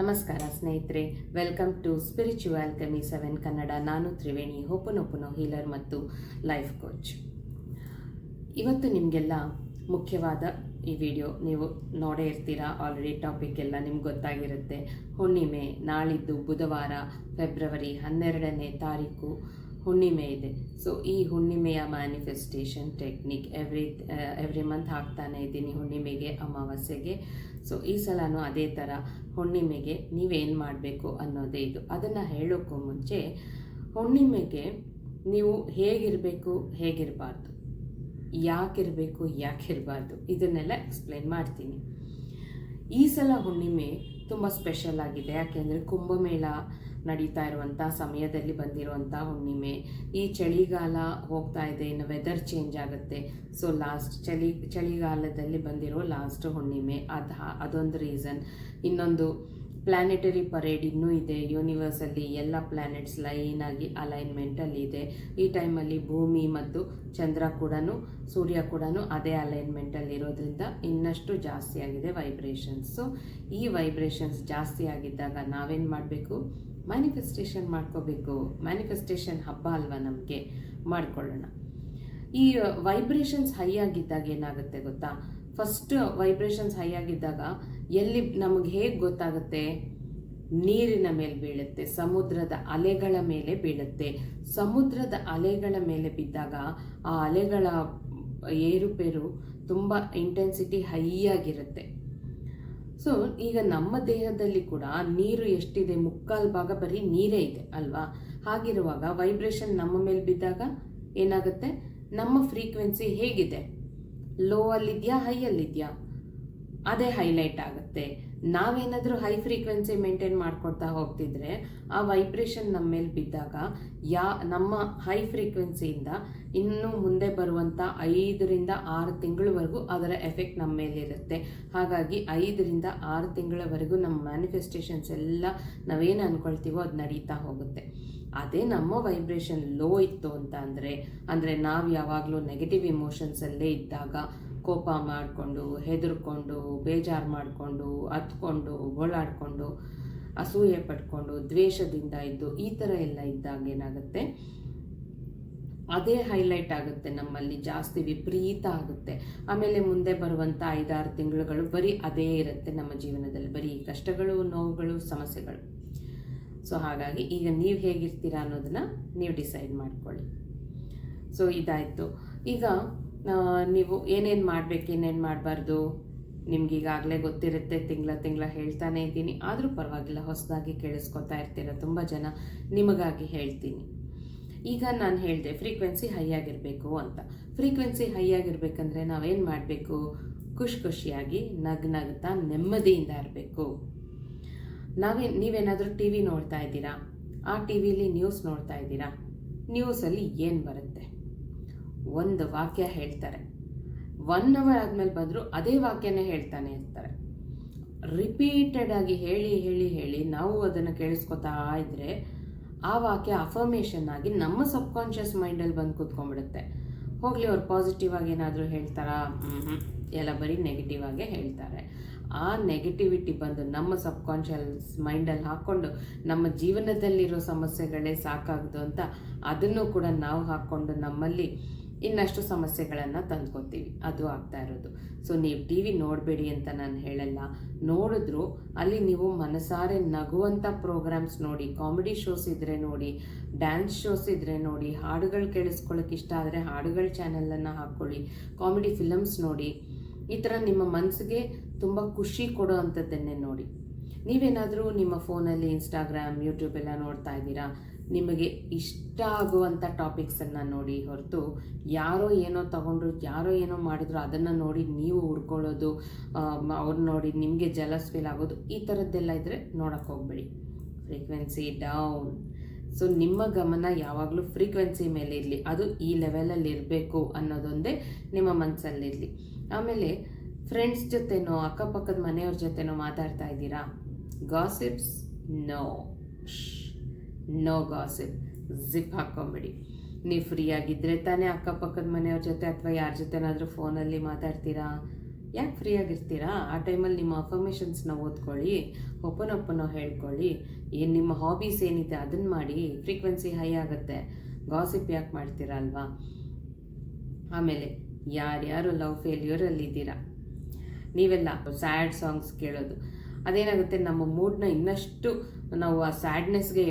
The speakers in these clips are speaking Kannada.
ನಮಸ್ಕಾರ ಸ್ನೇಹಿತರೆ ವೆಲ್ಕಮ್ ಟು ಸ್ಪಿರಿಚುವಲ್ ಕಮಿ ಸೆವೆನ್ ಕನ್ನಡ ನಾನು ತ್ರಿವೇಣಿ ಹೋಪನೊಪನೋ ಹೀಲರ್ ಮತ್ತು ಲೈಫ್ ಕೋಚ್ ಇವತ್ತು ನಿಮಗೆಲ್ಲ ಮುಖ್ಯವಾದ ಈ ವಿಡಿಯೋ ನೀವು ನೋಡೇ ಇರ್ತೀರಾ? ಆಲ್ರೆಡಿ ಟಾಪಿಕ್ ಎಲ್ಲ ನಿಮ್ಗೆ ಗೊತ್ತಾಗಿರುತ್ತೆ. ಹುಣ್ಣಿಮೆ, ನಾಳಿದ್ದು ಬುಧವಾರ ಫೆಬ್ರವರಿ ಹನ್ನೆರಡನೇ ತಾರೀಕು. ಹುಣ್ಣಿಮೆ ಇದೆ. ಸೊ ಈ ಹುಣ್ಣಿಮೆಯ manifestation technique every every month ಹಾಕ್ತಾನೆ ಇದ್ದೀನಿ ಹುಣ್ಣಿಮೆಗೆ, ಅಮಾವಾಸ್ಯೆಗೆ. ಸೊ ಈ ಸಲನೂ ಅದೇ ಥರ ಹುಣ್ಣಿಮೆಗೆ ನೀವೇನು ಮಾಡಬೇಕು ಅನ್ನೋದೇ ಇದು. ಅದನ್ನು ಹೇಳೋಕ್ಕೂ ಮುಂಚೆ ಹುಣ್ಣಿಮೆಗೆ ನೀವು ಹೇಗಿರಬೇಕು ಹೇಗಿರಬಾರ್ದು. ಯಾಕಿರಬೇಕು ಯಾಕಿರಬಾರ್ದು. ಇದನ್ನೆಲ್ಲ ಎಕ್ಸ್ಪ್ಲೇನ್ ಮಾಡ್ತೀನಿ. ಈ ಸಲ ಹುಣ್ಣಿಮೆ ತುಂಬ ಸ್ಪೆಷಲ್ ಆಗಿದೆ. ಯಾಕೆಂದರೆ ಕುಂಭಮೇಳ ನಡೀತಾ ಇರುವಂಥ ಸಮಯದಲ್ಲಿ ಬಂದಿರುವಂಥ ಹುಣ್ಣಿಮೆ. ಈ ಚಳಿಗಾಲ ಹೋಗ್ತಾ ಇದೆ, ಇನ್ನು ವೆದರ್ ಚೇಂಜ್ ಆಗುತ್ತೆ. ಸೊ ಲಾಸ್ಟ್ ಚಳಿ, ಚಳಿಗಾಲದಲ್ಲಿ ಬಂದಿರೋ ಲಾಸ್ಟ್ ಹುಣ್ಣಿಮೆ. ಅದು ಅದೊಂದು ರೀಸನ್ ಇನ್ನೊಂದು ಪ್ಲಾನೆಟರಿ ಪರೇಡ್ ಇನ್ನೂ ಇದೆ. ಯೂನಿವರ್ಸಲ್ಲಿ ಎಲ್ಲ ಪ್ಲ್ಯಾನೆಟ್ಸ್ ಲೈನಾಗಿ ಅಲೈನ್ಮೆಂಟಲ್ಲಿ ಇದೆ. ಈ ಟೈಮಲ್ಲಿ ಭೂಮಿ ಮತ್ತು ಚಂದ್ರ ಕೂಡ ಸೂರ್ಯ ಕೂಡ ಅದೇ ಅಲೈನ್ಮೆಂಟಲ್ಲಿ ಇರೋದ್ರಿಂದ ಇನ್ನಷ್ಟು ಜಾಸ್ತಿ ಆಗಿದೆ ವೈಬ್ರೇಷನ್ಸ್ ಈ ವೈಬ್ರೇಷನ್ಸ್ ಜಾಸ್ತಿ ಆಗಿದ್ದಾಗ ನಾವೇನು ಮಾಡಬೇಕು? ಮ್ಯಾನಿಫೆಸ್ಟೇಷನ್ ಮಾಡ್ಕೋಬೇಕು. ಮ್ಯಾನಿಫೆಸ್ಟೇಷನ್ ಹಬ್ಬ ಅಲ್ವಾ ನಮಗೆ? ಮಾಡ್ಕೊಳ್ಳೋಣ. ಈ ವೈಬ್ರೇಷನ್ಸ್ ಹೈ ಆಗಿದ್ದಾಗ ಏನಾಗುತ್ತೆ ಗೊತ್ತಾ? ಫಸ್ಟ್ ವೈಬ್ರೇಷನ್ಸ್ ಹೈ ಆಗಿದ್ದಾಗ ಎಲ್ಲಿ ನಮಗೆ ಹೇಗೆ ಗೊತ್ತಾಗುತ್ತೆ? ನೀರಿನ ಮೇಲೆ ಬೀಳುತ್ತೆ, ಸಮುದ್ರದ ಅಲೆಗಳ ಮೇಲೆ ಬೀಳುತ್ತೆ. ಸಮುದ್ರದ ಅಲೆಗಳ ಮೇಲೆ ಬಿದ್ದಾಗ ಆ ಅಲೆಗಳ ಏರುಪೇರು ತುಂಬ ಇಂಟೆನ್ಸಿಟಿ ಹೈ ಆಗಿರುತ್ತೆ. ಸೊ ಈಗ ನಮ್ಮ ದೇಹದಲ್ಲಿ ಕೂಡ ನೀರು ಎಷ್ಟಿದೆ? ಮುಕ್ಕಾಲು ಭಾಗ ಬರೀ ನೀರೇ ಇದೆ ಅಲ್ವಾ? ಹಾಗಿರುವಾಗ ವೈಬ್ರೇಷನ್ ನಮ್ಮ ಮೇಲೆ ಬಿದ್ದಾಗ ಏನಾಗುತ್ತೆ? ನಮ್ಮ ಫ್ರೀಕ್ವೆನ್ಸಿ ಹೇಗಿದೆ? ಲೋ ಅಲ್ಲಿದೆಯಾ ಹೈ ಅಲ್ಲಿದೆಯಾ ಅದೇ ಹೈಲೈಟ್ ಆಗುತ್ತೆ. ನಾವೇನಾದರೂ ಹೈ ಫ್ರೀಕ್ವೆನ್ಸಿ ಮೇಂಟೈನ್ ಮಾಡ್ಕೊಳ್ತಾ ಹೋಗ್ತಿದ್ರೆ, ಆ ವೈಬ್ರೇಷನ್ ನಮ್ಮ ಮೇಲೆ ಬಿದ್ದಾಗ, ಯಾ, ನಮ್ಮ ಹೈ ಫ್ರೀಕ್ವೆನ್ಸಿಯಿಂದ ಇನ್ನು ಮುಂದೆ ಬರುವಂಥ ಐದರಿಂದ ಆರು ತಿಂಗಳವರೆಗೂ ಅದರ ಎಫೆಕ್ಟ್ ನಮ್ಮ ಮೇಲೆ ಇರುತ್ತೆ. ಹಾಗಾಗಿ ಐದರಿಂದ ಆರು ತಿಂಗಳವರೆಗೂ ನಮ್ಮ ಮ್ಯಾನಿಫೆಸ್ಟೇಷನ್ಸ್ ಎಲ್ಲ ನಾವೇನು ಅಂದ್ಕೊಳ್ತೀವೋ ಅದು ನಡೀತಾ ಹೋಗುತ್ತೆ. ಅದೇ ನಮ್ಮ ವೈಬ್ರೇಷನ್ ಲೋ ಇತ್ತು ಅಂತ ಅಂದರೆ ಅಂದರೆ ನಾವು ಯಾವಾಗಲೂ ನೆಗೆಟಿವ್ ಇಮೋಷನ್ಸಲ್ಲೇ ಇದ್ದಾಗ ಕೋಪ ಮಾಡಿಕೊಂಡು, ಹೆದರ್ಕೊಂಡು, ಬೇಜಾರು ಮಾಡಿಕೊಂಡು, ಹತ್ಕೊಂಡು, ಗೋಳಾಡಿಕೊಂಡು, ಅಸೂಯೆ ಪಟ್ಕೊಂಡು, ದ್ವೇಷದಿಂದ ಇದ್ದು ಈ ಥರ ಎಲ್ಲ ಇದ್ದಾಗ ಏನಾಗುತ್ತೆ? ಅದೇ ಹೈಲೈಟ್ ಆಗುತ್ತೆ ನಮ್ಮಲ್ಲಿ, ಜಾಸ್ತಿ ವಿಪರೀತ ಆಗುತ್ತೆ. ಆಮೇಲೆ ಮುಂದೆ ಬರುವಂಥ ಐದಾರು ತಿಂಗಳುಗಳು ಬರೀ ಅದೇ ಇರುತ್ತೆ ನಮ್ಮ ಜೀವನದಲ್ಲಿ. ಬರೀ ಕಷ್ಟಗಳು, ನೋವುಗಳು, ಸಮಸ್ಯೆಗಳು. ಸೊ ಹಾಗಾಗಿ ಈಗ ನೀವು ಹೇಗಿರ್ತೀರಾ ಅನ್ನೋದನ್ನ ನೀವು ಡಿಸೈಡ್ ಮಾಡ್ಕೊಳ್ಳಿ. ಸೊ ಇದಾಯಿತು. ಈಗ ನೀವು ಏನೇನು ಮಾಡಬೇಕು, ಏನೇನು ಮಾಡಬಾರ್ದು? ನಿಮ್ಗೀಗಾಗಲೇ ಗೊತ್ತಿರುತ್ತೆ, ತಿಂಗಳ ತಿಂಗಳ ಹೇಳ್ತಾನೆ ಇದ್ದೀನಿ. ಆದರೂ ಪರವಾಗಿಲ್ಲ, ಹೊಸದಾಗಿ ಕೇಳಿಸ್ಕೊತಾ ಇರ್ತೀರ ತುಂಬ ಜನ. ನಿಮಗಾಗಿ ಹೇಳ್ತೀನಿ. ಈಗ ನಾನು ಹೇಳಿದೆ ಫ್ರೀಕ್ವೆನ್ಸಿ ಹೈ ಆಗಿರಬೇಕು ಅಂತ. ಫ್ರೀಕ್ವೆನ್ಸಿ ಹೈ ಆಗಿರ್ಬೇಕಂದ್ರೆ ನಾವೇನು ಮಾಡಬೇಕು? ಖುಷಿ ಖುಷಿಯಾಗಿ ನಗ್ ನಗ್ತಾ ನೆಮ್ಮದಿಯಿಂದ ಇರಬೇಕು. ನಾವೇ, ನೀವೇನಾದರೂ ಟಿ ವಿ ನೋಡ್ತಾ ಇದ್ದೀರಾ? ಆ ಟಿ ವಿಲಿ ನ್ಯೂಸ್ ನೋಡ್ತಾ ಇದ್ದೀರಾ? ನ್ಯೂಸಲ್ಲಿ ಏನು ಬರುತ್ತೆ? ಒಂದು ವಾಕ್ಯ ಹೇಳ್ತಾರೆ. ಒನ್ ಅವರ್ ಆದಮೇಲೆ ಬಂದರೂ ಅದೇ ವಾಕ್ಯನೇ ಹೇಳ್ತಾನೆ ಇರ್ತಾರೆ. ರಿಪೀಟೆಡ್ ಆಗಿ ಹೇಳಿ ಹೇಳಿ ಹೇಳಿ ನಾವು ಅದನ್ನು ಕೇಳಿಸ್ಕೊತಾ ಇದ್ದರೆ ಆ ವಾಕ್ಯ ಅಫರ್ಮೇಷನ್ ಆಗಿ ನಮ್ಮ ಸಬ್ಕಾನ್ಷಿಯಸ್ ಮೈಂಡಲ್ಲಿ ಬಂದು ಕೂತ್ಕೊಂಡ್ಬಿಡುತ್ತೆ. ಹೋಗಲಿ, ಅವ್ರು ಪಾಸಿಟಿವ್ ಆಗಿ ಏನಾದರೂ ಹೇಳ್ತಾರಾ? ಎಲ್ಲ ಬರೀ ನೆಗೆಟಿವ್ ಆಗೇ ಹೇಳ್ತಾರೆ. ಆ ನೆಗೆಟಿವಿಟಿ ಬಂದು ನಮ್ಮ ಸಬ್ಕಾನ್ಷಿಯಸ್ ಮೈಂಡಲ್ಲಿ ಹಾಕ್ಕೊಂಡು ನಮ್ಮ ಜೀವನದಲ್ಲಿರೋ ಸಮಸ್ಯೆಗಳೇ ಸಾಕಾಗ್ದು ಅಂತ ಅದನ್ನು ಕೂಡ ನಾವು ಹಾಕ್ಕೊಂಡು ನಮ್ಮಲ್ಲಿ ಇನ್ನಷ್ಟು ಸಮಸ್ಯೆಗಳನ್ನು ತಂದ್ಕೊತೀವಿ. ಅದು ಆಗ್ತಾ ಇರೋದು. ಸೊ ನೀವು ಟಿ ವಿ ನೋಡಬೇಡಿ ಅಂತ ನಾನು ಹೇಳಲ್ಲ. ನೋಡಿದ್ರು ಅಲ್ಲಿ ನೀವು ಮನಸಾರೆ ನಗುವಂಥ ಪ್ರೋಗ್ರಾಮ್ಸ್ ನೋಡಿ ಕಾಮಿಡಿ ಶೋಸ್ ಇದ್ದರೆ ನೋಡಿ ಡ್ಯಾನ್ಸ್ ಶೋಸ್ ಇದ್ದರೆ ನೋಡಿ, ಹಾಡುಗಳು ಕೇಳಿಸ್ಕೊಳ್ಳೋಕೆ ಇಷ್ಟ ಆದರೆ ಹಾಡುಗಳ ಚಾನಲನ್ನು ಹಾಕ್ಕೊಳ್ಳಿ ಕಾಮಿಡಿ ಫಿಲಮ್ಸ್ ನೋಡಿ. ಈ ಥರ ನಿಮ್ಮ ಮನಸ್ಸಿಗೆ ತುಂಬ ಖುಷಿ ಕೊಡೋ ಅಂಥದ್ದನ್ನೇ ನೋಡಿ. ನೀವೇನಾದರೂ ನಿಮ್ಮ ಫೋನಲ್ಲಿ ಇನ್ಸ್ಟಾಗ್ರಾಮ್ ಯೂಟ್ಯೂಬ್ ಎಲ್ಲ ನೋಡ್ತಾ ಇದ್ದೀರಾ? ನಿಮಗೆ ಇಷ್ಟ ಆಗುವಂಥ ಟಾಪಿಕ್ಸನ್ನು ನೋಡಿ ಹೊರತು ಯಾರೋ ಏನೋ ತಗೊಂಡ್ರು, ಯಾರೋ ಏನೋ ಮಾಡಿದ್ರು ಅದನ್ನು ನೋಡಿ ನೀವು ಹುಡ್ಕೊಳ್ಳೋದು ಅವ್ರು ನೋಡಿ ನಿಮಗೆ ಜಲಸ್ ಫೀಲ್ ಆಗೋದು ಈ ಥರದ್ದೆಲ್ಲ ಇದ್ದರೆ ನೋಡೋಕ್ಕೆ ಹೋಗ್ಬೇಡಿ ಫ್ರೀಕ್ವೆನ್ಸಿ ಡೌನ್ ಸೊ ನಿಮ್ಮ ಗಮನ ಯಾವಾಗಲೂ ಫ್ರೀಕ್ವೆನ್ಸಿ ಮೇಲೆ ಇರಲಿ. ಅದು ಈ ಲೆವೆಲಲ್ಲಿ ಇರಬೇಕು ಅನ್ನೋದೊಂದೇ ನಿಮ್ಮ ಮನಸ್ಸಲ್ಲಿರಲಿ ಆಮೇಲೆ ಫ್ರೆಂಡ್ಸ್ ಜೊತೆನೋ, ಅಕ್ಕಪಕ್ಕದ ಮನೆಯವ್ರ ಜೊತೆನೋ ಮಾತಾಡ್ತಾ ಇದ್ದೀರಾ? Gossips no no gossip zip ಹಾಕ್ಕೊಂಬಿಡಿ. ನೀವು ಫ್ರೀ ಆಗಿದ್ದರೆ ತಾನೇ ಅಕ್ಕಪಕ್ಕದ ಮನೆಯವ್ರ ಜೊತೆ ಅಥವಾ ಯಾರ ಜೊತೆನಾದರೂ ಫೋನಲ್ಲಿ ಮಾತಾಡ್ತೀರಾ? ಯಾಕೆ ಫ್ರೀ ಆಗಿರ್ತೀರಾ? ಆ ಟೈಮಲ್ಲಿ ನಿಮ್ಮ ಅಫರ್ಮೇಷನ್ಸ್ನ ಓದ್ಕೊಳ್ಳಿ ಒಪ್ಪನ ಒಪ್ಪನ ಹೇಳ್ಕೊಳ್ಳಿ. ಏನು ನಿಮ್ಮ ಹಾಬೀಸ್ ಏನಿದೆ ಅದನ್ನು ಮಾಡಿ ಫ್ರೀಕ್ವೆನ್ಸಿ ಹೈ ಆಗುತ್ತೆ. ಗಾಸಿಪ್ ಯಾಕೆ ಮಾಡ್ತೀರಾ ಅಲ್ವಾ? ಆಮೇಲೆ ಯಾರ್ಯಾರು ಲವ್ ಫೇಲ್ಯೂರಲ್ಲಿ ಇದ್ದೀರಾ ನೀವೆಲ್ಲ ಸ್ಯಾಡ್ ಸಾಂಗ್ಸ್ ಕೇಳೋದು. ಅದೇನಾಗುತ್ತೆ, ನಮ್ಮ ಮೂಡ್ನ ಇನ್ನಷ್ಟು ನಾವು ಆ ಸ್ಯಾಡ್ನೆಸ್ಗೆ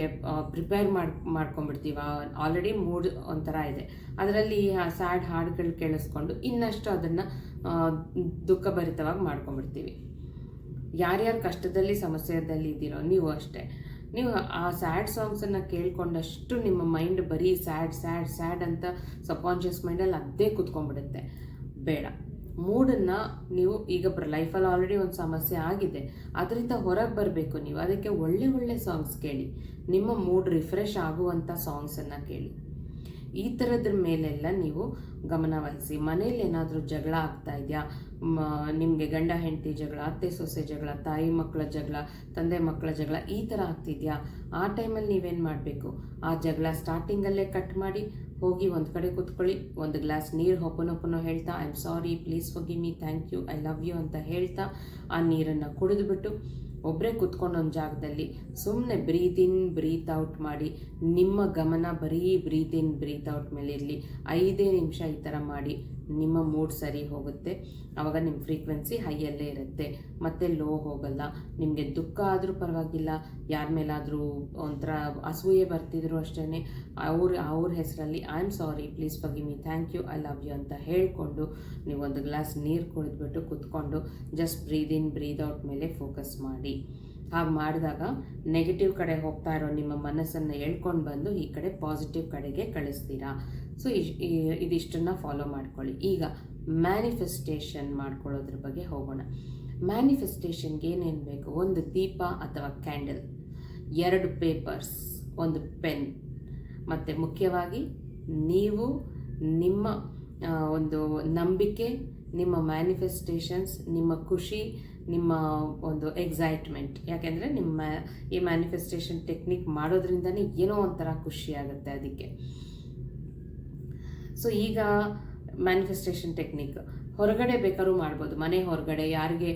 ಪ್ರಿಪೇರ್ ಮಾಡಿ, ಮಾಡ್ಕೊಂಡ್ಬಿಡ್ತೀವಿ. ಆಲ್ರೆಡಿ ಮೂಡ್ ಒಂಥರ ಇದೆ. ಅದರಲ್ಲಿ ಆ ಸ್ಯಾಡ್ ಹಾಡುಗಳು ಕೇಳಿಸ್ಕೊಂಡು ಇನ್ನಷ್ಟು ಅದನ್ನು ದುಃಖಭರಿತವಾಗಿ ಮಾಡ್ಕೊಂಡ್ಬಿಡ್ತೀವಿ. ಯಾರ್ಯಾರು ಕಷ್ಟದಲ್ಲಿ, ಸಮಸ್ಯೆದಲ್ಲಿ ಇದ್ದೀರೋ ನೀವು ಅಷ್ಟೇ. ನೀವು ಆ ಸ್ಯಾಡ್ ಸಾಂಗ್ಸನ್ನು ಕೇಳ್ಕೊಂಡಷ್ಟು ನಿಮ್ಮ ಮೈಂಡ್ ಬರೀ ಸ್ಯಾಡ್ ಸ್ಯಾಡ್ ಸ್ಯಾಡ್ ಅಂತ ಸಬ್ಕಾನ್ಷಿಯಸ್ ಮೈಂಡಲ್ಲಿ ಅದೇ ಕೂತ್ಕೊಂಡ್ಬಿಡುತ್ತೆ. ಬೇಡ. ಮೂಡನ್ನು ನೀವು ಈಗ ಲೈಫಲ್ಲಿ ಆಲ್ರೆಡಿ ಒಂದು ಸಮಸ್ಯೆ ಆಗಿದೆ. ಅದರಿಂದ ಹೊರಗೆ ಬರಬೇಕು ನೀವು. ಅದಕ್ಕೆ ಒಳ್ಳೆ ಒಳ್ಳೆ ಸಾಂಗ್ಸ್ ಕೇಳಿ. ನಿಮ್ಮ ಮೂಡ್ ರಿಫ್ರೆಶ್ ಆಗುವಂಥ ಸಾಂಗ್ಸನ್ನು ಕೇಳಿ. ಈ ಥರದ್ರ ಮೇಲೆಲ್ಲ ನೀವು ಗಮನ ವಹಿಸಿ. ಮನೇಲಿ ಏನಾದರೂ ಜಗಳ ಆಗ್ತಾ ಇದೆಯಾ? ನಿಮಗೆ ಗಂಡ, ಹೆಂಡತಿ ಜಗಳ, ಅತ್ತೆ, ಸೊಸೆ ಜಗಳ, ತಾಯಿ ಮಕ್ಕಳ ಜಗಳ, ತಂದೆ ಮಕ್ಕಳ ಜಗಳ ಈ ಥರ ಆಗ್ತಿದೆಯಾ? ಆ ಟೈಮಲ್ಲಿ ನೀವೇನು ಮಾಡಬೇಕು? ಆ ಜಗಳ ಸ್ಟಾರ್ಟಿಂಗಲ್ಲೇ ಕಟ್ ಮಾಡಿ ಹೋಗಿ ಒಂದು ಕಡೆ ಕೂತ್ಕೊಳ್ಳಿ, ಒಂದು ಗ್ಲಾಸ್ ನೀರು ಹೊಪ್ಪನೊಪ್ಪನೋ ಹೇಳ್ತಾ ಐ ಆಮ್ ಸಾರಿ ಪ್ಲೀಸ್ ಹೋಗಿ me thank you I love you ಅಂತ ಹೇಳ್ತಾ ಆ ನೀರನ್ನು ಕುಡಿದ್ಬಿಟ್ಟು ಒಬ್ಬರೇ ಕೂತ್ಕೊಂಡು ಒಂದು ಜಾಗದಲ್ಲಿ ಸುಮ್ಮನೆ ಬ್ರೀತ್ ಇನ್ ಬ್ರೀತ್ ಔಟ್ ಮಾಡಿ, ನಿಮ್ಮ ಗಮನ ಬರೀ ಬ್ರೀತ್ ಇನ್ ಬ್ರೀತ್ ಔಟ್ ಮೇಲೆ ಇರಲಿ ಐದೇ ನಿಮಿಷ ಈ ಥರ ಮಾಡಿ ನಿಮ್ಮ ಮೂಡ್ ಸರಿ ಹೋಗುತ್ತೆ. ಆವಾಗ ನಿಮ್ಮ ಫ್ರೀಕ್ವೆನ್ಸಿ ಹೈಯಲ್ಲೇ ಇರುತ್ತೆ. ಮತ್ತೆ ಲೋ ಹೋಗಲ್ಲ. ನಿಮಗೆ ದುಃಖ ಆದರೂ ಪರವಾಗಿಲ್ಲ. ಯಾರ ಮೇಲಾದರೂ ಒಂಥರ ಅಸೂಯೆ ಬರ್ತಿದ್ರು ಅಷ್ಟೇ ಅವ್ರ ಅವ್ರ ಹೆಸರಲ್ಲಿ ಐ ಆಮ್ ಸಾರಿ ಪ್ಲೀಸ್ ಬಗ್ಗೆ me thank you I love you ಅಂತ ಹೇಳಿಕೊಂಡು ನೀವು ಒಂದು ಗ್ಲಾಸ್ ನೀರು ಕುಡಿದ್ಬಿಟ್ಟು ಕುತ್ಕೊಂಡು just breathe in breathe out ಮೇಲೆ ಫೋಕಸ್ ಮಾಡಿ. ಹಾಗೆ ಮಾಡಿದಾಗ ನೆಗೆಟಿವ್ ಕಡೆ ಹೋಗ್ತಾ ಇರೋ ನಿಮ್ಮ ಮನಸ್ಸನ್ನು ಎಳ್ಕೊಂಡು ಬಂದು ಈ ಕಡೆ ಪಾಸಿಟಿವ್ ಕಡೆಗೆ ಕಳಿಸ್ತೀರಾ? ಸೊ ಇದಿಷ್ಟನ್ನು ಫಾಲೋ ಮಾಡ್ಕೊಳ್ಳಿ. ಈಗ ಮ್ಯಾನಿಫೆಸ್ಟೇಷನ್ ಮಾಡ್ಕೊಳ್ಳೋದ್ರ ಬಗ್ಗೆ ಹೋಗೋಣ. ಮ್ಯಾನಿಫೆಸ್ಟೇಷನ್ಗೆ ಏನೇನು ಬೇಕು? ಒಂದು ದೀಪ ಅಥವಾ ಕ್ಯಾಂಡಲ್ ಎರಡು ಪೇಪರ್ಸ್ ಒಂದು ಪೆನ್ ಮತ್ತು ಮುಖ್ಯವಾಗಿ ನೀವು ನಿಮ್ಮ ಒಂದು ನಂಬಿಕೆ, ನಿಮ್ಮ ಮ್ಯಾನಿಫೆಸ್ಟೇಷನ್ಸ್ ನಿಮ್ಮ ಖುಷಿ, ನಿಮ್ಮ ಒಂದು ಎಕ್ಸೈಟ್ಮೆಂಟ್ ಯಾಕೆಂದರೆ ನಿಮ್ಮ, ಈ ಮ್ಯಾನಿಫೆಸ್ಟೇಷನ್ ಟೆಕ್ನಿಕ್ ಮಾಡೋದ್ರಿಂದನೇ ಏನೋ ಒಂಥರ ಖುಷಿ ಆಗುತ್ತೆ ಅದಕ್ಕೆ. ಸೊ ಈಗ ಮ್ಯಾನಿಫೆಸ್ಟೇಷನ್ ಟೆಕ್ನಿಕ್ ಹೊರಗಡೆ ಬೇಕಾದ್ರೂ ಮಾಡ್ಬೋದು. ಮನೆ ಹೊರಗಡೆ ಯಾರಿಗೆ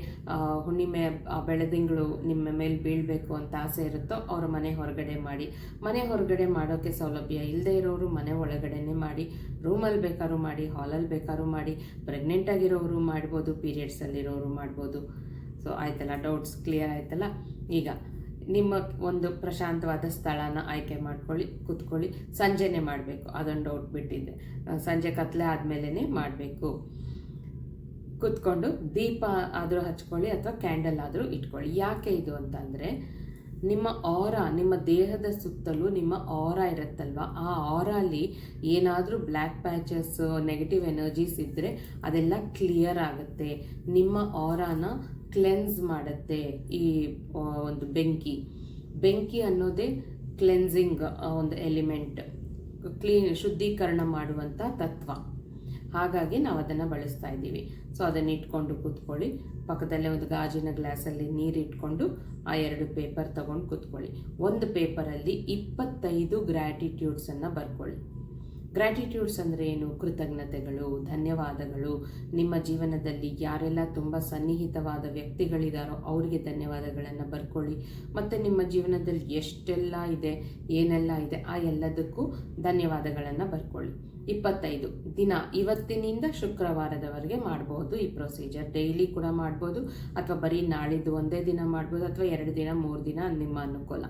ಹುಣ್ಣಿಮೆ ಬೆಳದಿಂಗಳು ನಿಮ್ಮ ಮೇಲೆ ಬೀಳಬೇಕು ಅಂತ ಆಸೆ ಇರುತ್ತೋ ಅವರ ಮನೆ ಹೊರಗಡೆ ಮಾಡಿ. ಮನೆ ಹೊರಗಡೆ ಮಾಡೋಕ್ಕೆ ಸೌಲಭ್ಯ ಇಲ್ಲದೆ ಇರೋರು ಮನೆ ಒಳಗಡೆನೆ ಮಾಡಿ. ರೂಮಲ್ಲಿ ಬೇಕಾದ್ರೂ ಮಾಡಿ, ಹಾಲಲ್ಲಿ ಬೇಕಾದ್ರೂ ಮಾಡಿ. ಪ್ರೆಗ್ನೆಂಟ್ ಆಗಿರೋರು ಮಾಡ್ಬೋದು ಪೀರಿಯಡ್ಸಲ್ಲಿರೋರು ಮಾಡ್ಬೋದು. ಸೊ ಆಯ್ತಲ್ಲ ಡೌಟ್ಸ್ ಕ್ಲಿಯರ್ ಆಯ್ತಲ್ಲ? ಈಗ ನಿಮ್ಮ ಒಂದು ಪ್ರಶಾಂತವಾದ ಸ್ಥಳನ ಆಯ್ಕೆ ಮಾಡ್ಕೊಳ್ಳಿ, ಕೂತ್ಕೊಳ್ಳಿ, ಸಂಜೆನೇ ಮಾಡಬೇಕು. ಅದೊಂದು ಡೌಟ್ ಬಿಟ್ಟಿದ್ದೆ. ಸಂಜೆ ಕತ್ಲೆ ಆದಮೇಲೆ ಮಾಡಬೇಕು. ಕೂತ್ಕೊಂಡು ದೀಪ ಆದರೂ ಹಚ್ಕೊಳ್ಳಿ ಅಥವಾ ಕ್ಯಾಂಡಲ್ ಆದರೂ ಇಟ್ಕೊಳ್ಳಿ. ಯಾಕೆ ಇದು ಅಂತಂದರೆ, ನಿಮ್ಮ ಆರ ನಿಮ್ಮ ದೇಹದ ಸುತ್ತಲೂ ನಿಮ್ಮ ಆರ ಇರುತ್ತಲ್ವ? ಆ ಆರಲ್ಲಿ ಏನಾದರೂ ಬ್ಲ್ಯಾಕ್ ಪ್ಯಾಚಸ್ ನೆಗೆಟಿವ್ ಎನರ್ಜೀಸ್ ಇದ್ದರೆ ಅದೆಲ್ಲ ಕ್ಲಿಯರ್ ಆಗುತ್ತೆ. ನಿಮ್ಮ ಆರಾನ ಕ್ಲೆನ್ಸ್ ಮಾಡುತ್ತೆ ಈ ಒಂದು ಬೆಂಕಿ. ಬೆಂಕಿ ಅನ್ನೋದೇ ಕ್ಲೆನ್ಸಿಂಗ್ ಒಂದು ಎಲಿಮೆಂಟ್. ಕ್ಲೀನ್, ಶುದ್ಧೀಕರಣ ಮಾಡುವಂಥ ತತ್ವ. ಹಾಗಾಗಿ ನಾವು ಅದನ್ನು ಬಳಸ್ತಾ ಇದ್ದೀವಿ. ಸೊ, ಅದನ್ನು ಇಟ್ಕೊಂಡು ಕೂತ್ಕೊಳ್ಳಿ. ಪಕ್ಕದಲ್ಲೇ ಒಂದು ಗಾಜಿನ ಗ್ಲಾಸಲ್ಲಿ ನೀರು ಇಟ್ಕೊಂಡು ಆ ಎರಡು ಪೇಪರ್ ತಗೊಂಡು ಕೂತ್ಕೊಳ್ಳಿ. ಒಂದು ಪೇಪರಲ್ಲಿ ಇಪ್ಪತ್ತೈದು ಗ್ರ್ಯಾಟಿಟ್ಯೂಡ್ಸನ್ನು ಬರ್ಕೊಳ್ಳಿ. ಗ್ರ್ಯಾಟಿಟ್ಯೂಡ್ಸ್ ಅಂದರೆ ಏನು? ಕೃತಜ್ಞತೆಗಳು, ಧನ್ಯವಾದಗಳು. ನಿಮ್ಮ ಜೀವನದಲ್ಲಿ ಯಾರೆಲ್ಲ ತುಂಬ ಸನ್ನಿಹಿತವಾದ ವ್ಯಕ್ತಿಗಳಿದಾರೋ ಅವರಿಗೆ ಧನ್ಯವಾದಗಳನ್ನು ಬರ್ಕೊಳ್ಳಿ. ಮತ್ತು ನಿಮ್ಮ ಜೀವನದಲ್ಲಿ ಎಷ್ಟೆಲ್ಲ ಇದೆ, ಏನೆಲ್ಲ ಇದೆ, ಆ ಎಲ್ಲದಕ್ಕೂ ಧನ್ಯವಾದಗಳನ್ನು ಬರ್ಕೊಳ್ಳಿ. ಇಪ್ಪತ್ತೈದು, ದಿನ ಇವತ್ತಿನಿಂದ ಶುಕ್ರವಾರದವರೆಗೆ ಮಾಡ್ಬೋದು. ಈ ಪ್ರೊಸೀಜರ್ ಡೈಲಿ ಕೂಡ ಮಾಡ್ಬೋದು. ಅಥವಾ ಬರೀ ನಾಳಿದ್ದು ಒಂದೇ ದಿನ ಮಾಡ್ಬೋದು. ಅಥವಾ ಎರಡು ದಿನ, ಮೂರು ದಿನ ನಿಮ್ಮ ಅನುಕೂಲ.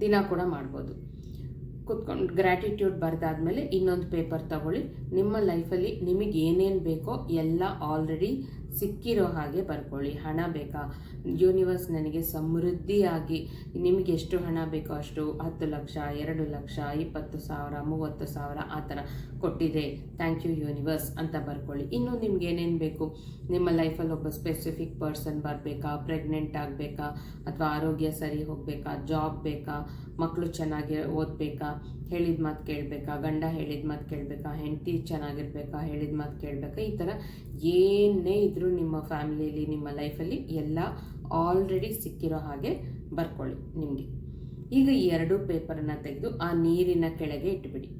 ದಿನ ಕೂಡ ಮಾಡ್ಬೋದು. ಕುತ್ಕೊಂಡು ಗ್ರ್ಯಾಟಿಟ್ಯೂಡ್ ಬರೆದಾದ್ಮೇಲೆ ಇನ್ನೊಂದು ಪೇಪರ್ ತಗೊಳ್ಳಿ. ನಿಮ್ಮ ಲೈಫಲ್ಲಿ ನಿಮಗೆ ಏನೇನು ಬೇಕೋ ಎಲ್ಲ ಆಲ್ರೆಡಿ ಸಿಕ್ಕಿರೋ ಹಾಗೆ ಬರ್ಕೊಳ್ಳಿ. ಹಣ ಬೇಕಾ? ಯೂನಿವರ್ಸ್ ನನಗೆ ಸಮೃದ್ಧಿಯಾಗಿ ನಿಮಗೆ ಎಷ್ಟು ಹಣ ಬೇಕೋ ಅಷ್ಟು ಹತ್ತು ಲಕ್ಷ, ಎರಡು ಲಕ್ಷ, ಇಪ್ಪತ್ತು ಸಾವಿರ, ಮೂವತ್ತು ಸಾವಿರ ಆ ಥರ ಕೊಟ್ಟಿದೆ. ಥ್ಯಾಂಕ್ ಯು ಯೂನಿವರ್ಸ್ ಅಂತ ಬರ್ಕೊಳ್ಳಿ. ಇನ್ನು ನಿಮ್ಗೆ ಏನೇನು ಬೇಕು? ನಿಮ್ಮ ಲೈಫಲ್ಲಿ ಒಬ್ಬ ಸ್ಪೆಸಿಫಿಕ್ ಪರ್ಸನ್ ಬರಬೇಕಾ? ಪ್ರೆಗ್ನೆಂಟ್ ಆಗಬೇಕಾ? ಅಥವಾ ಆರೋಗ್ಯ ಸರಿ ಹೋಗಬೇಕಾ? ಜಾಬ್ ಬೇಕಾ? ಮಕ್ಕಳು ಚೆನ್ನಾಗಿ ಓದಬೇಕಾ? ಹೇಳಿದ ಮಾತು ಕೇಳಬೇಕಾ, ಗಂಡ ಹೇಳಿದ ಮಾತು ಕೇಳಬೇಕಾ, ಹೆಂಡತಿ ಚೆನ್ನಾಗಿರ್ಬೇಕಾ, ಹೇಳಿದ ಮಾತು ಕೇಳಬೇಕಾ, ಈ ಥರ ಏನೇ ಇದ್ದರೂ ನಿಮ್ಮ ಫ್ಯಾಮಿಲಿಯಲ್ಲಿ ನಿಮ್ಮ ಲೈಫಲ್ಲಿ ಎಲ್ಲ ಆಲ್ರೆಡಿ ಸಿಕ್ಕಿರೋ ಹಾಗೆ ಬರ್ಕೊಳ್ಳಿ ನಿಮಗೆ. ಈಗ ಎರಡೂ ಪೇಪರನ್ನು ತೆಗೆದು ಆ ನೀರಿನ ಕೆಳಗೆ ಇಟ್ಬಿಡಿ.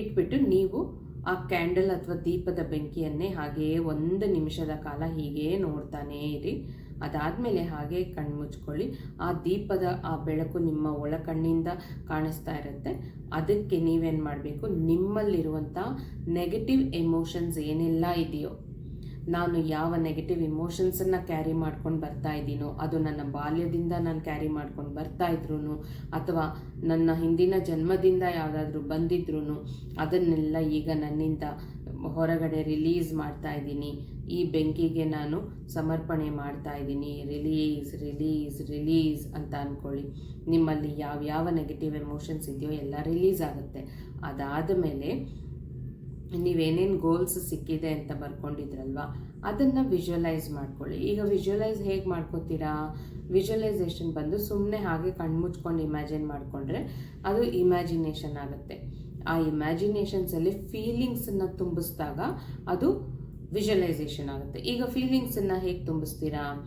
ಇಟ್ಬಿಟ್ಟು ನೀವು ಆ ಕ್ಯಾಂಡಲ್ ಅಥವಾ ದೀಪದ ಬೆಂಕಿಯನ್ನೇ ಹಾಗೆಯೇ ಒಂದು ನಿಮಿಷದ ಕಾಲ ಹೀಗೇ ನೋಡ್ತಾನೇ ಇರಿ. ಅದಾದಮೇಲೆ ಹಾಗೆ ಕಣ್ಣು ಮುಚ್ಕೊಳ್ಳಿ ಆ ದೀಪದ ಆ ಬೆಳಕು ನಿಮ್ಮ ಒಳ ಕಣ್ಣಿಂದ ಕಾಣಿಸ್ತಾ ಇರುತ್ತೆ. ಅದಕ್ಕೆ ನೀವೇನು ಮಾಡಬೇಕು? ನಿಮ್ಮಲ್ಲಿರುವಂಥ ನೆಗೆಟಿವ್ ಎಮೋಷನ್ಸ್ ಏನೆಲ್ಲ ಇದೆಯೋ ನಾನು ಯಾವ ನೆಗೆಟಿವ್ ಇಮೋಷನ್ಸನ್ನು ಕ್ಯಾರಿ ಮಾಡ್ಕೊಂಡು ಬರ್ತಾ ಇದ್ದೀನೋ, ಅದು ನನ್ನ ಬಾಲ್ಯದಿಂದ ನಾನು ಕ್ಯಾರಿ ಮಾಡ್ಕೊಂಡು ಬರ್ತಾ ಇದ್ರು ಅಥವಾ ನನ್ನ ಹಿಂದಿನ ಜನ್ಮದಿಂದ ಯಾವುದಾದ್ರೂ ಬಂದಿದ್ರು ಅದನ್ನೆಲ್ಲ ಈಗ ನನ್ನಿಂದ ಹೊರಗಡೆ ರಿಲೀಸ್ ಮಾಡ್ತಾ ಇದ್ದೀನಿ. ಈ ಬೆಂಕಿಗೆ ನಾನು ಸಮರ್ಪಣೆ ಮಾಡ್ತಾ ಇದ್ದೀನಿ. ರಿಲೀಸ್ ರಿಲೀಸ್ ರಿಲೀಸ್ ಅಂತ ಅಂದ್ಕೊಳ್ಳಿ ನಿಮ್ಮಲ್ಲಿ ಯಾವ ಯಾವ ನೆಗೆಟಿವ್ ಎಮೋಷನ್ಸ್ ಇದೆಯೋ ಎಲ್ಲ ರಿಲೀಸ್ ಆಗುತ್ತೆ. ಅದಾದ ಮೇಲೆ ನೀವೇನೇನು ಗೋಲ್ಸ್ ಸಿಕ್ಕಿದೆ ಅಂತ ಬರ್ಕೊಂಡಿದ್ರಲ್ವ? ಅದನ್ನು ವಿಜುವಲೈಸ್ ಮಾಡ್ಕೊಳ್ಳಿ. ಈಗ ವಿಜುವಲೈಸ್ ಹೇಗೆ ಮಾಡ್ಕೋತೀರಾ? ವಿಜುವಲೈಸೇಷನ್ ಬಂದು ಸುಮ್ಮನೆ ಹಾಗೆ ಕಣ್ಮುಚ್ಕೊಂಡು ಇಮ್ಯಾಜಿನ್ ಮಾಡಿಕೊಂಡ್ರೆ ಅದು ಇಮ್ಯಾಜಿನೇಷನ್ ಆಗುತ್ತೆ. ಆ ಇಮ್ಯಾಜಿನೇಷನ್ಸಲ್ಲಿ ಫೀಲಿಂಗ್ಸನ್ನು ತುಂಬಿಸಿದಾಗ ಅದು ವಿಜುವಲೈಸೇಷನ್ ಆಗುತ್ತೆ. ಈಗ ಫೀಲಿಂಗ್ಸನ್ನು ಹೇಗೆ ತುಂಬಿಸ್ತೀರಾ?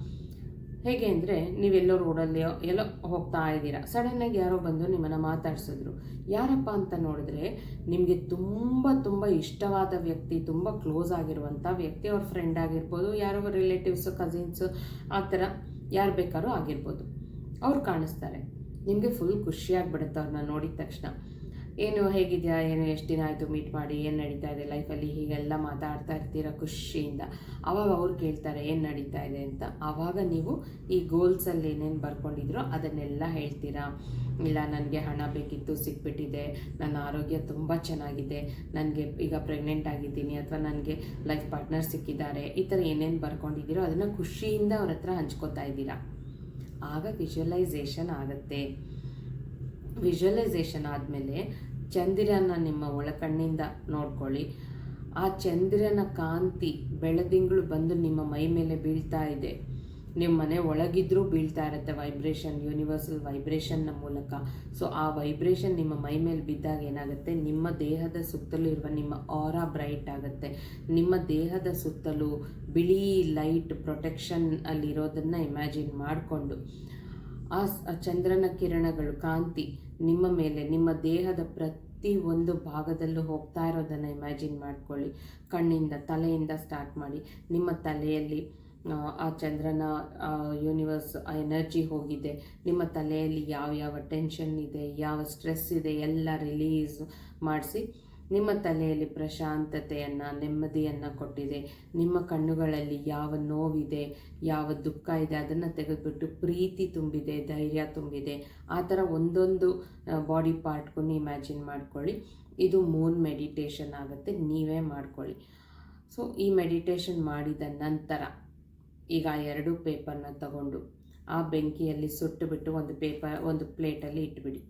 ಹೇಗೆ ಅಂದರೆ ನೀವೆಲ್ಲೋ ರೋಡಲ್ಲಿ ಎಲ್ಲೋ ಹೋಗ್ತಾ ಇದ್ದೀರಾ? ಸಡನ್ನಾಗಿ ಯಾರೋ ಬಂದು ನಿಮ್ಮನ್ನು ಮಾತಾಡಿಸಿದ್ರು. ಯಾರಪ್ಪ ಅಂತ ನೋಡಿದ್ರೆ ನಿಮಗೆ ತುಂಬ ತುಂಬ ಇಷ್ಟವಾದ ವ್ಯಕ್ತಿ, ತುಂಬ ಕ್ಲೋಸ್ ಆಗಿರುವಂಥ ವ್ಯಕ್ತಿ, ಅವ್ರ ಫ್ರೆಂಡ್ ಆಗಿರ್ಬೋದು, ಯಾರೋ ರಿಲೇಟಿವ್ಸು ಕಸಿನ್ಸು ಆ ಥರ ಯಾರು ಬೇಕಾದ್ರೂ ಆಗಿರ್ಬೋದು. ಅವ್ರು ಕಾಣಿಸ್ತಾರೆ. ನಿಮಗೆ ಫುಲ್ ಖುಷಿಯಾಗಿಬಿಡುತ್ತೆ ಅವ್ರನ್ನ ನೋಡಿದ ತಕ್ಷಣ. ಏನು ಹೇಗಿದೆಯಾ? ಏನು ಎಷ್ಟು ದಿನ ಆಯಿತು ಮೀಟ್ ಮಾಡಿ? ಏನು ನಡೀತಾ ಇದೆ ಲೈಫಲ್ಲಿ ಹೀಗೆಲ್ಲ ಮಾತಾಡ್ತಾ ಇರ್ತೀರ ಖುಷಿಯಿಂದ? ಆವಾಗ ಅವ್ರು ಕೇಳ್ತಾರೆ, ಏನು ನಡೀತಾ ಇದೆ ಅಂತ. ಆವಾಗ ನೀವು ಈ ಗೋಲ್ಸಲ್ಲಿ ಏನೇನು ಬರ್ಕೊಂಡಿದ್ರೋ ಅದನ್ನೆಲ್ಲ ಹೇಳ್ತೀರಾ? ಇಲ್ಲ, ನನಗೆ ಹಣ ಬೇಕಿತ್ತು, ಸಿಕ್ಬಿಟ್ಟಿದೆ. ನನ್ನ ಆರೋಗ್ಯ ತುಂಬ ಚೆನ್ನಾಗಿದೆ. ನನಗೆ ಈಗ ಪ್ರೆಗ್ನೆಂಟ್ ಆಗಿದ್ದೀನಿ ಅಥವಾ ನನಗೆ ಲೈಫ್ ಪಾರ್ಟ್ನರ್ ಸಿಕ್ಕಿದ್ದಾರೆ. ಈ ಥರ ಏನೇನು ಬರ್ಕೊಂಡಿದ್ದೀರೋ ಅದನ್ನು ಖುಷಿಯಿಂದ ಅವ್ರ ಹತ್ರ ಹಂಚ್ಕೋತಾ ಇದ್ದೀರಾ. ಆಗ ವಿಜುವಲೈಸೇಷನ್ ಆಗುತ್ತೆ. ವಿಜುವಲೈಸೇಷನ್ ಆದಮೇಲೆ ಚಂದಿರನ ನಿಮ್ಮ ಒಳಕಣ್ಣಿಂದ ನೋಡ್ಕೊಳ್ಳಿ. ಆ ಚಂದಿರನ ಕಾಂತಿ ಬೆಳದಿಂಗಳು ಬಂದು ನಿಮ್ಮ ಮೈ ಮೇಲೆ ಬೀಳ್ತಾ ಇದೆ. ನಿಮ್ಮ ಮನೆ ಒಳಗಿದ್ರೂ ಬೀಳ್ತಾ ಇರುತ್ತೆ ವೈಬ್ರೇಷನ್ ಯೂನಿವರ್ಸಲ್ ವೈಬ್ರೇಷನ್ನ ಮೂಲಕ. ಸೊ ಆ ವೈಬ್ರೇಷನ್ ನಿಮ್ಮ ಮೈ ಮೇಲೆ ಬಿದ್ದಾಗ ಏನಾಗುತ್ತೆ? ನಿಮ್ಮ ದೇಹದ ಸುತ್ತಲೂ ಇರುವ ನಿಮ್ಮ ಆರಾ ಬ್ರೈಟ್ ಆಗುತ್ತೆ. ನಿಮ್ಮ ದೇಹದ ಸುತ್ತಲೂ ಬಿಳಿ ಲೈಟ್ ಪ್ರೊಟೆಕ್ಷನ್ ಅಲ್ಲಿರೋದನ್ನು ಇಮ್ಯಾಜಿನ್ ಮಾಡಿಕೊಂಡು ಆ ಚಂದ್ರನ ಕಿರಣಗಳು, ಕಾಂತಿ ನಿಮ್ಮ ಮೇಲೆ, ನಿಮ್ಮ ದೇಹದ ಪ್ರತಿ ಒಂದು ಭಾಗದಲ್ಲೂ ಹೋಗ್ತಾ ಇರೋದನ್ನು ಇಮ್ಯಾಜಿನ್ ಮಾಡ್ಕೊಳ್ಳಿ. ಕಣ್ಣಿಂದ, ತಲೆಯಿಂದ ಸ್ಟಾರ್ಟ್ ಮಾಡಿ. ನಿಮ್ಮ ತಲೆಯಲ್ಲಿ, ಆ ಚಂದ್ರನ ಯೂನಿವರ್ಸ್ ಎನರ್ಜಿ ಹೋಗಿದೆ. ನಿಮ್ಮ ತಲೆಯಲ್ಲಿ ಯಾವ ಯಾವ ಟೆನ್ಷನ್ ಇದೆ, ಯಾವ ಸ್ಟ್ರೆಸ್ ಇದೆ, ಎಲ್ಲ ರಿಲೀಸ್ ಮಾಡಿಸಿ. ನಿಮ್ಮ ತಲೆಯಲ್ಲಿ ಪ್ರಶಾಂತತೆಯನ್ನು, ನೆಮ್ಮದಿಯನ್ನು ಕೊಟ್ಟಿದೆ. ನಿಮ್ಮ ಕಣ್ಣುಗಳಲ್ಲಿ ಯಾವ ನೋವಿದೆ, ಯಾವ ದುಃಖ ಇದೆ, ಅದನ್ನು ತೆಗೆದುಬಿಟ್ಟು ಪ್ರೀತಿ ತುಂಬಿದೆ, ಧೈರ್ಯ ತುಂಬಿದೆ. ಆ ಥರ ಒಂದೊಂದು ಬಾಡಿ ಪಾರ್ಟ್ಗೂ ಇಮ್ಯಾಜಿನ್ ಮಾಡ್ಕೊಳ್ಳಿ. ಇದು ಮೂನ್ ಮೆಡಿಟೇಷನ್ ಆಗುತ್ತೆ, ನೀವೇ ಮಾಡ್ಕೊಳ್ಳಿ. ಸೊ ಈ ಮೆಡಿಟೇಷನ್ ಮಾಡಿದ ನಂತರ ಈಗ ಎರಡು ಪೇಪರ್ನ ತಗೊಂಡು ಆ ಬೆಂಕಿಯಲ್ಲಿ ಸುಟ್ಟುಬಿಟ್ಟು ಒಂದು ಪೇಪರ್ ಒಂದು ಪ್ಲೇಟಲ್ಲಿ ಇಟ್ಬಿಡಿ.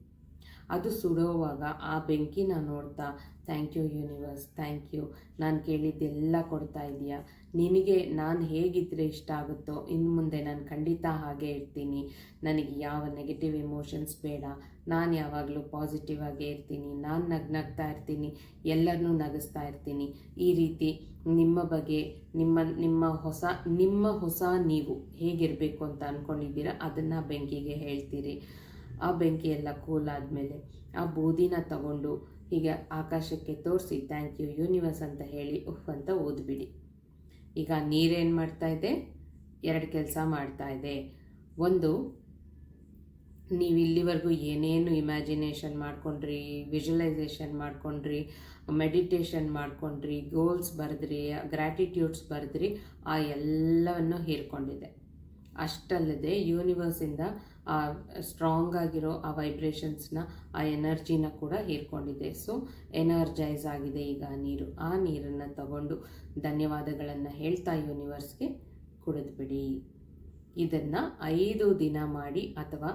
ಅದು ಸುಡೋವಾಗ ಆ ಬೆಂಕಿನ ನೋಡ್ತಾ thank you universe thank you ನಾನು ಕೇಳಿದ್ದೆಲ್ಲ ಕೊಡ್ತಾ ಇದೆಯಾ ನಿನಗೆ ನಾನು ಹೇಗಿದ್ದರೆ ಇಷ್ಟ ಆಗುತ್ತೋ, ಇನ್ನು ಮುಂದೆ ನಾನು ಖಂಡಿತ ಹಾಗೆ ಇರ್ತೀನಿ. ನನಗೆ ಯಾವ ನೆಗೆಟಿವ್ ಎಮೋಷನ್ಸ್ ಬೇಡ. ನಾನು ಯಾವಾಗಲೂ ಪಾಸಿಟಿವ್ ಆಗೇ ಇರ್ತೀನಿ. ನಾನು ನಗ್ನಗ್ತಾ ಇರ್ತೀನಿ. ಎಲ್ಲರನ್ನೂ ನಗಿಸ್ತಾ ಇರ್ತೀನಿ. ಈ ರೀತಿ ನಿಮ್ಮ ಬಗ್ಗೆ, ನಿಮ್ಮ ನಿಮ್ಮ ಹೊಸ ನಿಮ್ಮ ಹೊಸ ನೀವು ಹೇಗಿರಬೇಕು ಅಂತ ಅಂದ್ಕೊಂಡಿದ್ದೀರಾ ಅದನ್ನು ಬೆಂಕಿಗೆ ಹೇಳ್ತೀರಿ. ಆ ಬೆಂಕಿ ಎಲ್ಲ ಕೂಲ್ ಆದಮೇಲೆ ಆ ಬೂದಿನ ತಗೊಂಡು ಹೀಗೆ ಆಕಾಶಕ್ಕೆ ತೋರಿಸಿ ಥ್ಯಾಂಕ್ ಯು ಯೂನಿವರ್ಸ್ ಅಂತ ಹೇಳಿ ಉಫ್ ಅಂತ ಓದ್ಬಿಡಿ ಈಗ ನೀರೇನು ಮಾಡ್ತಾ ಇದೆ? ಎರಡು ಕೆಲಸ ಮಾಡ್ತಾ ಇದೆ. ಒಂದು, ನೀವು ಇಲ್ಲಿವರೆಗೂ ಏನೇನು ಇಮ್ಯಾಜಿನೇಷನ್ ಮಾಡ್ಕೊಂಡ್ರಿ ವಿಜುವಲೈಸೇಷನ್ ಮಾಡ್ಕೊಂಡ್ರಿ ಮೆಡಿಟೇಷನ್ ಮಾಡ್ಕೊಂಡ್ರಿ ಗೋಲ್ಸ್ ಬರೆದ್ರಿ ಗ್ರ್ಯಾಟಿಟ್ಯೂಡ್ಸ್ ಬರೆದ್ರಿ, ಆ ಎಲ್ಲವನ್ನು ಹೀರ್ಕೊಂಡಿದೆ. ಅಷ್ಟಲ್ಲದೆ ಯೂನಿವರ್ಸಿಂದ ಸ್ಟ್ರಾಂಗ್ ಆಗಿರೋ ಆ ವೈಬ್ರೇಷನ್ಸ್ನ ಆ ಎನರ್ಜಿನ ಕೂಡ ಹೀರ್ಕೊಂಡಿದೆ. ಸೊ ಎನರ್ಜೈಸ್ ಆಗಿದೆ ಈಗ ನೀರು. ಆ ನೀರನ್ನು ತಗೊಂಡು ಧನ್ಯವಾದಗಳನ್ನು ಹೇಳ್ತಾ ಯೂನಿವರ್ಸ್ಗೆ ಕುಡಿದ್ಬಿಡಿ ಇದನ್ನು ಐದು ದಿನ ಮಾಡಿ ಅಥವಾ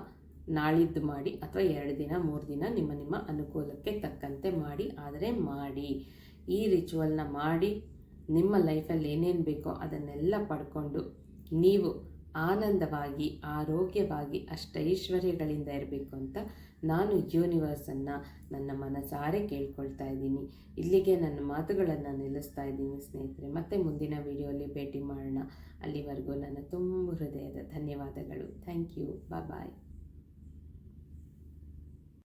ನಾಳಿದ್ದು ಮಾಡಿ ಅಥವಾ ಎರಡು ದಿನ, ಮೂರು ದಿನ ನಿಮ್ಮ ನಿಮ್ಮ ಅನುಕೂಲಕ್ಕೆ ತಕ್ಕಂತೆ ಮಾಡಿ, ಆದರೆ ಮಾಡಿ. ಈ ರಿಚುವಲ್ನ ಮಾಡಿ ನಿಮ್ಮ ಲೈಫಲ್ಲಿ ಏನೇನು ಬೇಕೋ ಅದನ್ನೆಲ್ಲ ಪಡ್ಕೊಂಡು ನೀವು ಆನಂದವಾಗಿ, ಆರೋಗ್ಯವಾಗಿ ಅಷ್ಟೈಶ್ವರ್ಯಗಳಿಂದ ಇರಬೇಕು ಅಂತ ನಾನು ಯೂನಿವರ್ಸನ್ನು ನನ್ನ ಮನಸಾರೆ ಕೇಳ್ಕೊಳ್ತಾ ಇದ್ದೀನಿ. ಇಲ್ಲಿಗೆ ನನ್ನ ಮಾತುಗಳನ್ನು ನಿಲ್ಲಿಸ್ತಾ ಇದ್ದೀನಿ ಸ್ನೇಹಿತರೆ. ಮತ್ತೆ ಮುಂದಿನ ವಿಡಿಯೋಲಿ ಭೇಟಿ ಮಾಡೋಣ. ಅಲ್ಲಿವರೆಗೂ ನನ್ನ ತುಂಬ ಹೃದಯದ ಧನ್ಯವಾದಗಳು. Thank you. Bye bye.